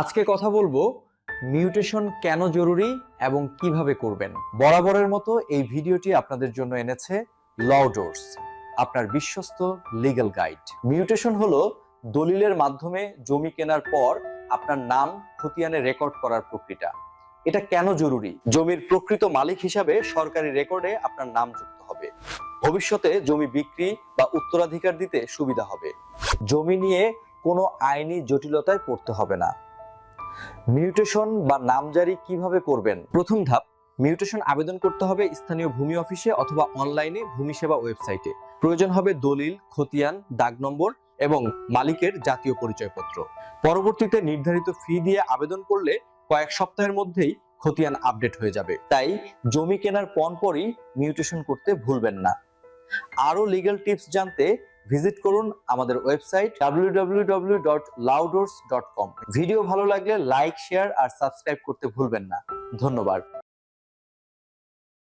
আজকে কথা বলব মিউটেশন কেন জরুরি এবং কীভাবে করবেন? বরাবরের মতো এই ভিডিওটি আপনাদের জন্য এনেছে লউডোর্স আপনার বিশ্বস্ত লিগ্যাল গাইড মিউটেশন হলো দলিলের মাধ্যমে জমি কেনার পর আপনার নাম খতিয়ানে রেকর্ড করার প্রক্রিয়া। এটা কেন জরুরি? জমির প্রকৃত মালিক হিসাবে সরকারি রেকর্ডে আপনার নাম যুক্ত হবে। ভবিষ্যতে জমি বিক্রি বা উত্তরাধিকার দিতে সুবিধা হবে। জমি নিয়ে কোনো আইনি জটিলতায় পড়তে হবে না। মিউটেশন বা নামজারি কীভাবে করবেন? প্রথম ধাপ, মিউটেশন আবেদন করতে হবে স্থানীয় ভূমি অফিসে অথবা অনলাইনে ভূমি সেবা ওয়েবসাইটে। প্রয়োজন হবে দলিল, খতিয়ান, দাগ নম্বর এবং মালিকের জাতীয় পরিচয়পত্র। পরবর্তীতে নির্ধারিত ফি দিয়ে আবেদন করলে কয়েক সপ্তাহের মধ্যেই খতিয়ান আপডেট হয়ে যাবে। তাই জমি কেনার পরপরই মিউটেশন করতে ভুলবেন না। আরও লিগ্যাল টিপস জানতে ভিজিট করুন আমাদের ওয়েবসাইট www.loudors.com ভিডিও ভালো লাগলে লাইক, শেয়ার আর সাবস্ক্রাইব করতে ভুলবেন না। ধন্যবাদ।